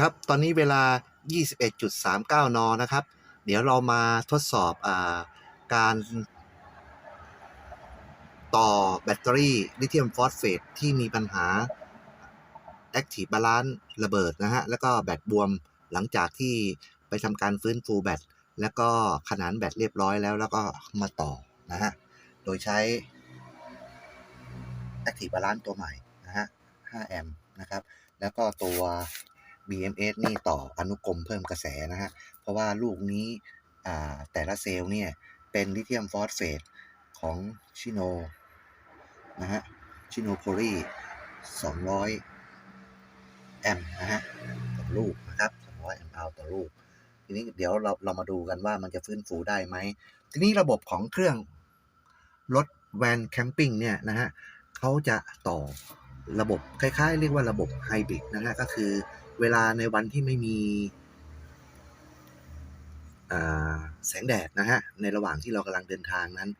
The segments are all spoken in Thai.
ครับ ตอนนี้เวลา 21.39 น นะครับ เดี๋ยวเรามาทดสอบอาการ ต่อแบตเตอรี่ลิเธียมฟอสเฟตที่มีปัญหา Active Balance ระเบิดนะฮะ แล้วก็แบตบวมหลังจากที่ไปทำการฟื้นฟูแบต แล้วก็ขนานแบตเรียบร้อยแล้ว แล้วก็มาต่อนะฮะ โดยใช้ Active Balance ตัวใหม่นะฮะ 5 แอมป์นะครับ แล้วก็ตัว BMS นี่ต่ออนุกรมเพิ่มกระแสนะฮะ เพราะว่าลูกนี้แต่ละเซลล์เนี่ยเป็นลิเธียมฟอสเฟตของชิโนนะฮะ ชิโนโพลี200 แอมป์นะฮะต่อลูกนะครับ 200 แอมป์เอาต่อลูก ทีนี้เดี๋ยวเราเรามาดูกันว่ามันจะฟื้นฟูได้ไหม ทีนี้ระบบของเครื่องรถแวนแคมปิ้งเนี่ยนะฮะเขาจะต่อระบบคล้ายๆ เรียกว่าระบบไฮบริดนะฮะก็คือ เวลาในวันที่ไม่มีแสงแดดนะฮะ ในระหว่างที่เรากำลังเดินทางนั้น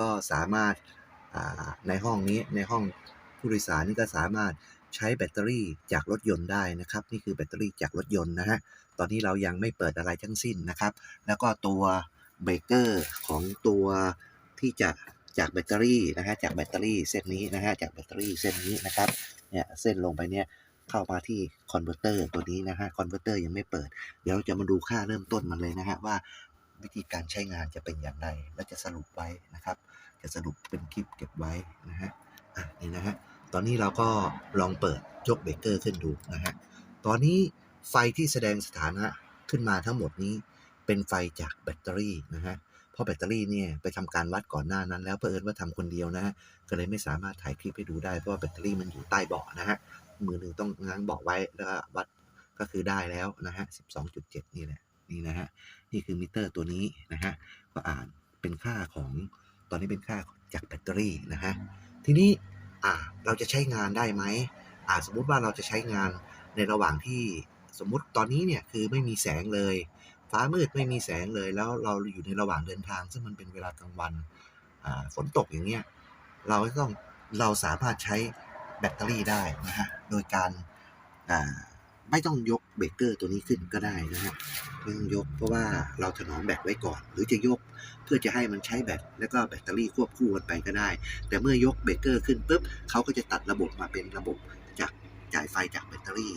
ก็สามารถในห้องนี้ในห้องผู้โดยสารนี่ก็สามารถใช้แบตเตอรี่จากรถยนต์ได้นะครับ นี่คือแบตเตอรี่จากรถยนต์นะฮะ ตอนนี้เรายังไม่เปิดอะไรทั้งสิ้นนะครับ แล้วก็ตัวเบรกเกอร์ของตัวที่จะจากแบตเตอรี่นะฮะจากแบตเตอรี่เส้นนี้นะฮะจากแบตเตอรี่เส้นนี้นะครับเนี่ยเส้นลงไปเนี่ย เข้ามาที่คอนเวอร์เตอร์ตัวนี้นะฮะคอนเวอร์เตอร์ยังไม่เปิด เดี๋ยวจะมาดูค่าเริ่มต้นมันเลยนะฮะว่าวิธีการใช้งานจะเป็นอย่างไร และจะสรุปไว้นะครับ จะสรุปเป็นคลิปเก็บไว้นะฮะอะนี่นะฮะตอนนี้เราก็ลองเปิดยกเบรกเกอร์ขึ้นดูนะฮะตอนนี้ไฟที่แสดงสถานะขึ้นมาทั้งหมดนี้เป็นไฟจากแบตเตอรี่นะฮะ ราะแบตเตอรี่เนี่ยไปทำการวัดก่อนหน้านั้น แล้วเพื่อเอิญว่าทำคนเดียวนะฮะก็เลยไม่สามารถถ่ายคลิปให้ดูได้เพราะว่าแบตเตอรี่มันอยู่ใต้เบาะนะฮะมือหนึ่งต้องง้างเบาะไว้แล้วก็วัดก็คือได้แล้วนะฮะ12.7 นี่แหละนี่นะฮะนี่คือมิเตอร์ตัวนี้นะฮะก็อ่านเป็นค่าของตอนนี้เป็นค่าจากแบตเตอรี่นะฮะทีนี้อ่าเราจะใช้งานได้ไหมอ่าสมมุติว่าเราจะใช้งานในระหว่างที่สมมุติตอนนี้เนี่ยคือไม่มีแสงเลย ฟ้ามืดไม่มีแสงเลย แล้วเราอยู่ในระหว่างเดินทาง ซึ่งมันเป็นเวลากลางวันฝนตกอย่างเงี้ยเราต้องเราสามารถใช้แบตเตอรี่ได้นะฮะโดยการไม่ต้องยกเบรกเกอร์ตัวนี้ขึ้นก็ได้นะฮะไม่ต้องยกเพราะว่าเราถนอมแบตไว้ก่อน หรือจะยกเพื่อจะให้มันใช้แบตแล้วก็แบตเตอรี่ควบคู่กันไปก็ได้ แต่เมื่อยกเบรกเกอร์ขึ้นปุ๊บเขาก็จะตัดระบบมาเป็นระบบจากจ่ายไฟจากแบตเตอรี่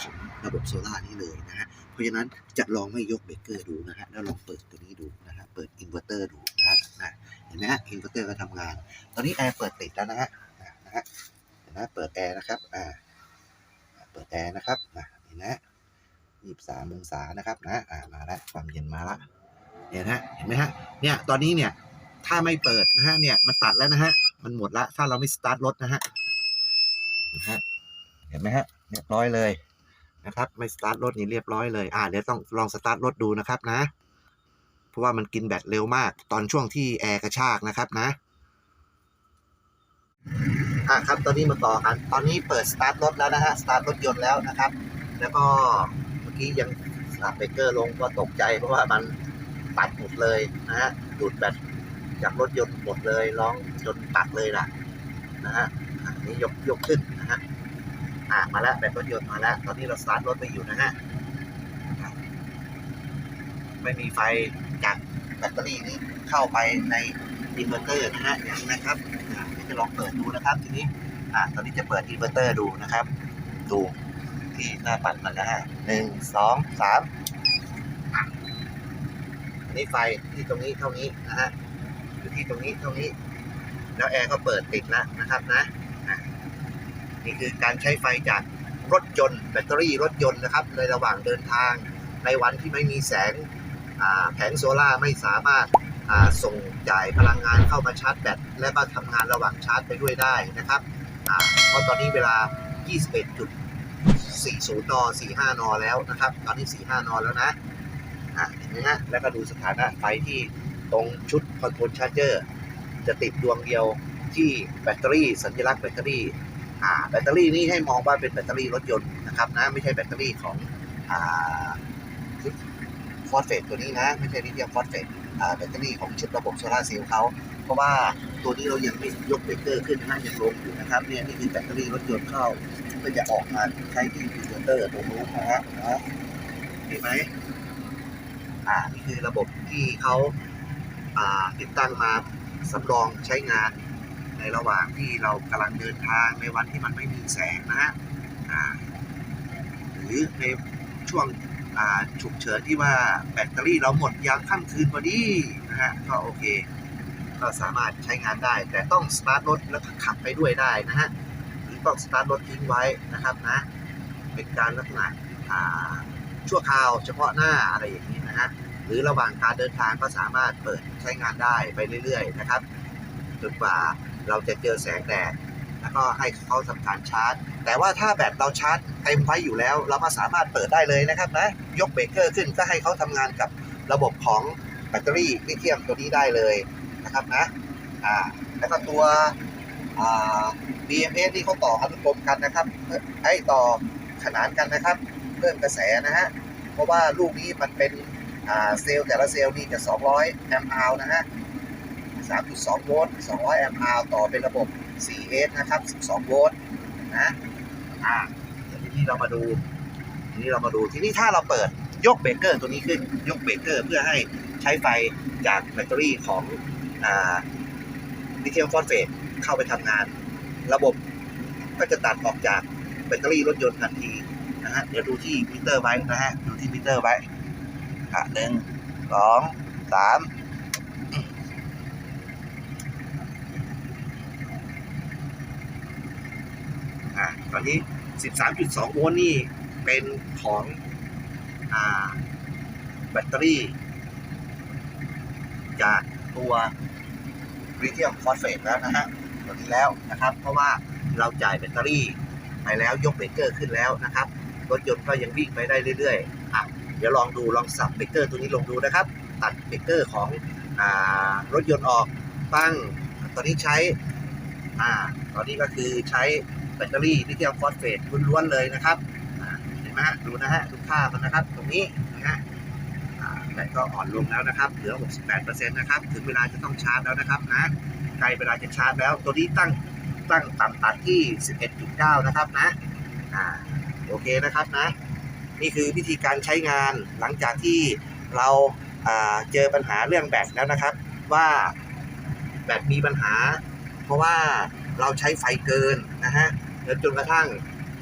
ของระบบโซลานี้เลยนะฮะ เพราะฉะนั้นจะลองไม่ยกเบรกเกอร์ดูนะฮะแล้วลองเปิดตัวนี้ดูนะฮะเปิดอินเวอร์เตอร์ดูนะฮะเห็นไหมฮะอินเวอร์เตอร์ก็ทำงาน ตอนนี้แอร์เปิดติดแล้วนะฮะนะฮะเห็นไหมเปิดแอร์นะครับอ่าเปิดแอร์นะครับนะเห็นไหมยี่สามองศานะครับนะอ่ามาแล้วความเย็นมาละเนี่ยนะฮะเห็นไหมฮะเนี่ยตอนนี้เนี่ยถ้าไม่เปิดนะฮะเนี่ยมันตัดแล้วนะฮะมันหมดละถ้าเราไม่สตาร์ทรถนะฮะนะฮะเห็นไหมฮะเรียบร้อยเลย นะครับ ไม่สตาร์ทรถนี่เรียบร้อยเลย อ่าเดี๋ยวต้องลองสตาร์ทรถดูนะครับนะ เพราะว่ามันกินแบตเร็วมาก ตอนช่วงที่แอร์กระชากนะครับนะ อ่าครับ ตอนนี้มาต่อกัน ตอนนี้เปิดสตาร์ทรถแล้วนะฮะ สตาร์ทรถยนต์แล้วนะครับ แล้วก็เมื่อกี้ยังสตาร์ทเบรกเกอร์ลงก็ตกใจเพราะว่ามันตัดหมดเลยนะฮะ ดูดแบตจากรถยนต์หมดเลย ร้องจนตัดเลยล่ะนะฮะอะนี่ยกยกขึ้น อ่ามาแล้วแบตรถยนต์มาแล้ว ตอนนี้เราสตาร์ทรถไปอยู่นะฮะไม่มีไฟจากแบตเตอรี่นี้เข้าไปในอินเวอร์เตอร์นะฮะอย่างนี้นะครับอ่าจะลองเปิดดูนะครับ ทีนี้อ่าตอนนี้จะเปิดอินเวอร์เตอร์ดูนะครับ ดูที่หน้าปัดมันนะฮะหนึ่งสองสามนนี้ไฟที่ตรงนี้เท่านี้นะฮะอยู่ที่ตรงนี้เท่านี้ แล้วแอร์ก็เปิดติดแล้วนะครับนะ นี่คือการใช้ไฟจากรถยนต์ แบตเตอรี่รถยนต์นะครับในระหว่างเดินทางในวันที่ไม่มีแสงแผงโซล่าไม่สามารถาส่งจ่ายพลังงานเข้ามาชาร์จแบตและก็ทำงานระหว่างชาร์จไปด้วยได้นะครับเพราะตอนนี้เวลา 21.40 น 45 น แล้วนะครับ ตอนนี้ 45 น แล้วนะอะเห็นไหมฮะแล้วก็ดูสถานะไฟที่ตรงชุดคอนโทรลชาร์เจอร์จะติดดวงเดียวที่แบตเตอรี่สัญลักษณ์แบตเตอรี่ แบตเตอรี่นี่ให้มองว่าเป็นแบตเตอรี่รถยนต์นะครับนะไม่ใช่แบตเตอรี่ของอ่าฟอสเฟตตัวนี้นะ ไม่ใช่ลิเธียมฟอสเฟตอ่าแบตเตอรี่ของชุดระบบโซลาร์เซลล์เขาเพราะว่าตัวนี้เรายังไม่ยกเบรกเกอร์ขึ้นนะยังลงอยู่นะครับเนี่ยนี่คือแบตเตอรี่รถยนต์เข้าก็จะออกมาใช้ที่อินเวอร์เตอร์ตรงนู้นนะฮะนะเห็นไหมอ่านี่คือระบบที่เขาติดตั้งมาสำรองใช้งาน ในระหว่างที่เรากำลังเดินทางในวันที่มันไม่มีแสงนะฮะหรือในช่วงฉุกเฉินที่ว่าแบตเตอรี่เราหมดยามค่ำคืนพอดีนะฮะก็โอเค ก็สามารถใช้งานได้ แต่ต้องสตาร์ทรถแล้วก็ขับไปด้วยได้นะฮะหรือต้องสตาร์ทรถทิ้งไว้นะครับนะเป็นการลักษณะชั่วคราวเฉพาะหน้าอะไรอย่างนี้นะฮะหรือระหว่างการเดินทางก็สามารถเปิดใช้งานได้ไปเรื่อย ๆ นะครับจนกว่า เราจะเจอแสงแดดแล้วก็ให้เขาทำการชาร์จ แต่ว่าถ้าแบตเราชาร์จเต็มไว้อยู่แล้ว เราก็สามารถเปิดได้เลยนะครับนะยกเบรกเกอร์ขึ้นก็ให้เขาทำงานกับระบบของแบตเตอรี่ลิเธียมตัวนี้ได้เลยนะครับนะอ่าแล้วก็ตัวอ่า BMS ที่เขาต่ออนุกรมกันนะครับให้ต่อขนานกันนะครับ เพิ่มกระแสนะฮะเพราะว่าลูกนี้มันเป็นอ่าเซลล์แต่ละเซลล์นี่จะ 200 แอมป์อาวนะฮะ 3.2 โวลต์ 200 แอมป์อาวต่อเป็นระบบ 4S นะครับ 12 โวลต์นะอ่าเดี๋ยวทีนี้เรามาดูทีนี้เรามาดูทีนี้ถ้าเราเปิดยกเบรกเกอร์ตัวนี้ขึ้นยกเบรกเกอร์เพื่อให้ใช้ไฟจากแบตเตอรี่ของอ่าลิเธียมฟอสเฟตเข้าไปทำงาน ระบบก็จะตัดออกจากแบตเตอรี่รถยนต์ทันทีนะฮะเดี๋ยวดูที่มิเตอร์ไว้นะฮะดูที่มิเตอร์ไว้อะหนึ่งสองสาม อ่า ตอนนี้ 13.2 โวลต์นี่เป็นของอแบตเตอรี่ จากตัวลิเธียมฟอสเฟตแล้วนะฮะตัวนี้แล้วนะครับ เพราะว่าเราจ่ายแบตเตอรี่ไปแล้วยกเบรกเกอร์ขึ้นแล้วนะครับ รถยนต์ก็ยังวิ่งไปได้เรื่อยๆอะเดี๋ยวลองดูลองสับเบรกเกอร์ตัวนี้ลงดูนะครับ ตัดเบรกเกอร์ของอรถยนต์ออกตั้งตอนนี้ใช้อ่าตอนนี้ก็คือใช้ แบตเตอรี่ลิเธียมฟอสเฟตล้วนๆเลยนะครับเห็นไหมฮะดูนะฮะดูค่ามันนะครับ ตรงนี้นะฮะแบตก็อ่อนลงแล้วนะครับ เหลือ 68%นะครับ ถึงเวลาจะต้องชาร์จแล้วนะครับนะใกล้เวลาจะชาร์จแล้ว ตัวนี้ตั้งตั้งต่ำตัดที่ 11.9 นะครับนะอ่าโอเคนะครับนะ นี่คือวิธีการใช้งานหลังจากที่เราอ่าเจอปัญหาเรื่องแบตแล้วนะครับ ว่าแบตมีปัญหา เพราะว่าเราใช้ไฟเกินนะฮะ จนกระทั่ง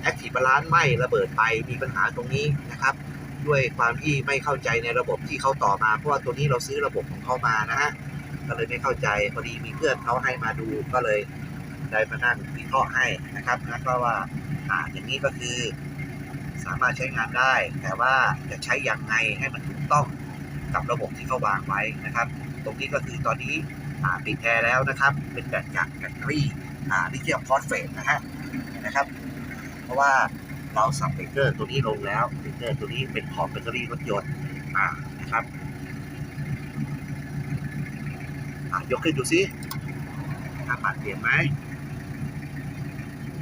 แอคทีฟบาลานซ์ไหม้ระเบิดไปมีปัญหาตรงนี้นะครับด้วยความที่ไม่เข้าใจในระบบที่เขาต่อมา เพราะว่าตัวนี้เราซื้อระบบของเขามานะฮะก็เลยไม่เข้าใจพอดีมีเพื่อนเขาให้มาดูก็เลยได้มานั่งวิเคราะห์ให้นะครับนะก็ว่าอ่าอย่างนี้ก็คือสามารถใช้งานได้ แต่ว่าจะใช้อย่างไงให้มันถูกต้องกับระบบที่เขาวางไว้นะครับ ตรงนี้ก็คือตอนนี้อ่าติดแอร์แล้วนะครับ เป็นแบตจากแบตเตอรี่อ่าลิเธียมฟอสเฟตนะฮะ นะครับ เพราะว่าเราสับเบรกเกอร์ตัวนี้ลงแล้วเบรกเกอร์ตัวนี้เป็นของแบตเตอรี่รถยนต์อ่านะครับอ่ายกขึ้นดูซิถ้าปัดเปลี่ยนไหม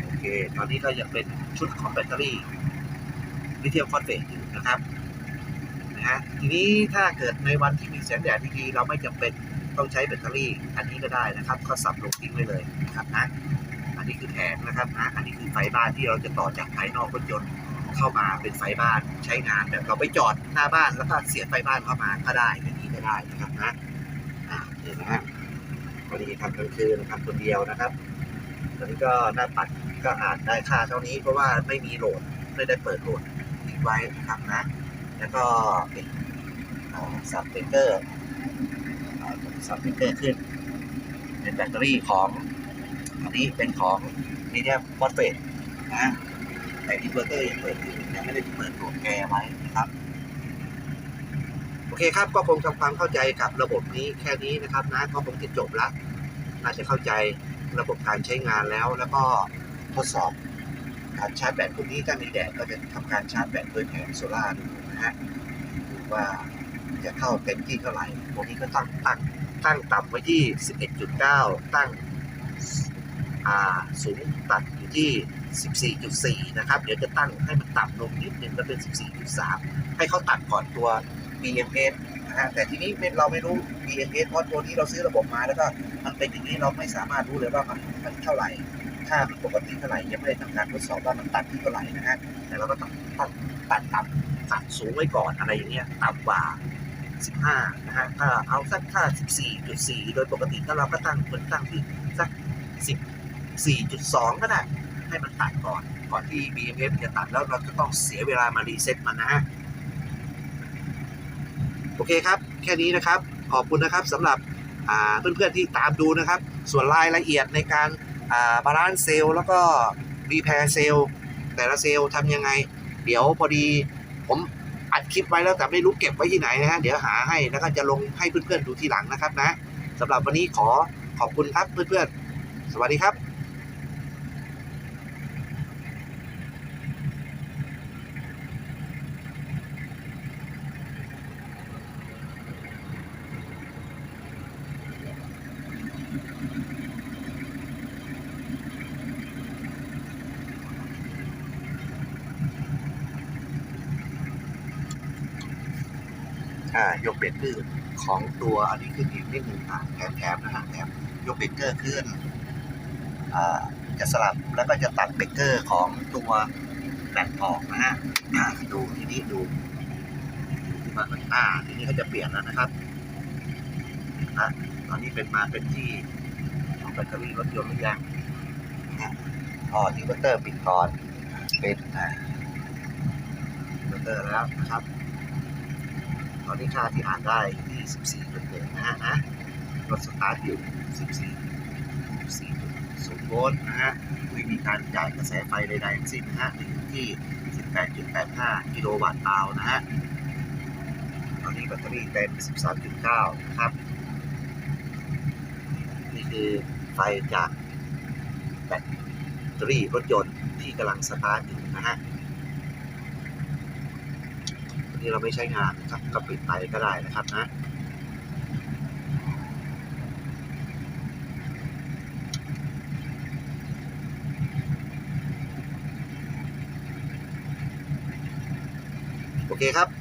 โอเค ตอนนี้ก็ยังเป็นชุดของแบตเตอรี่ลิเธียมฟอสเฟตอยู่นะครับนะฮะทีนี้ถ้าเกิดในวันที่มีแสงแดดดีๆเราไม่จำเป็นต้องใช้แบตเตอรี่ อันนี้ก็ได้นะครับ ก็สับลงทิ้งไว้เลยนะครับนะ อันนี้คือแผงนะครับนะอันนี้คือไฟบ้านที่เราจะต่อจากภายนอกรถยนต์เข้ามาเป็นไฟบ้านใช้งานแบบเราไปจอดหน้าบ้านแล้วก็เสียบไฟบ้านเข้ามาก็ได้อย่างนี้ก็ได้นะครับนะอ่านี่นะฮะพอดีทำกลางคืนทำคนเดียวนะครับตอนนี้ก็หน้าปัดก็อ่าจได้ค่าเท่านี้เพราะว่าไม่มีโหลดไม่ได้เปิดโหลดทิ้งไว้นะครับนะ แล้วก็ปิดซับเบรกเกอร์ซับเบรกเกอร์ขึ้น เป็นแบตเตอรี่ของ นนี้เป็นของนีเดียมอสเฟตนะแต่อินเวอร์เตอร์ยังเปิดอยู่ยังไม่ได้เปิดตัวแกไว้นะครับ โอเคครับก็คงทำความเข้าใจกับระบบนี้แค่นี้นะครับนะก็คงจะจบละน่าจะเข้าใจระบบการใช้งานแล้ว แล้วก็ทดสอบการชาร์จแบตพวกนี้ถ้ามีแดดก็จะทำการชาร์จแบตด้วยแผงโซล่าร์ดูนะฮะดูว่าจะเข้าเต็มที่เท่าไหร่พวกนี้ก็ตั้งตั้งตั้งต่ำไว้ที่ 11.9 ตั้ง สูงตัดอยู่ที่ 14.4 นะครับ เดี๋ยวจะตั้งให้มันต่ำลงนิดนึงก็เป็น 14.3 ให้เขาตัดก่อนตัว BMS นะฮะแต่ทีนี้เราไม่รู้ BMS เพราะตัวนี้เราซื้อระบบมาแล้วก็มันเป็นอย่างนี้เราไม่สามารถรู้เลยว่ามันมันเท่าไหร่ค่าปกติเท่าไหร่ยังไม่ได้ทำการทดสอบว่ามันตัดที่เท่าไหร่นะฮะแต่เราก็ต้องต้องตัดต่ำตัดสูงไว้ก่อนอะไรอย่างเงี้ยต่ำกว่า 15 นะฮะถ้าเอาสักค่า 14.4 โดยปกติถ้าเราก็ตั้งควรตั้งที่สัก 10 14.2 ก็ได้ ให้มันตัดก่อน ก่อนที่ BMF จะตัดแล้วเราจะต้องเสียเวลามารีเซ็ตมันนะฮะ โอเคครับ แค่นี้นะครับ ขอบคุณนะครับสำหรับอ่าเพื่อนๆที่ตามดูนะครับ ส่วนรายละเอียดในการบาลานซ์เซลล์แล้วก็รีแพร์เซลล์แต่ละเซลทำยังไง เดี๋ยวพอดีผมอัดคลิปไว้แล้วแต่ไม่รู้เก็บไว้ที่ไหนนะฮะ เดี๋ยวหาให้แล้วก็จะลงให้เพื่อนๆดูทีหลังนะครับนะสำหรับวันนี้ขอขอบคุณครับเพื่อนๆ สวัสดีครับ ยกเบรกเกอร์ของตัวอันนี้ขึ้นอีกนิดหนึ่งอะแถมแถมนะฮะแถมยกเบรกเกอร์ขึ้นอ่าจะสลับแล้วก็จะตัดเบรกเกอร์ของตัวแบตออกนะฮะดูทีนี้ดูที่มันอ่าทีนี้เขาจะเปลี่ยนแล้วนะครับนะตอนนี้เป็นมาเป็นที่ของแบตเตอรี่รถยนต์หรือยังนะฮะอ๋ออินเวอร์เตอร์ปิดก่อนเป็นอินเวอร์เตอร์แล้วนะครับ อนนี้ค่าที่อ่านได้ที่14จุดหนึ่งนะฮะนะรถสตาร์ทอยู่ 14 14.0โวลต์นะฮะไม่มีการจ่ายกระแสไฟใดๆทั้งสิ้นนะฮะอยู่ที่ 18.85 กิโลวัตต์อาวนะฮะตอนนี้แบตเตอรี่เต็ม 13.9 นะครับ นี่คือไฟจากแบตเตอรี่รถยนต์ที่กำลังสตาร์ทอยู่นะฮะ ที่เราไม่ใช้งานนะครับก็ปิดไปก็ได้นะครับนะโอเคครับ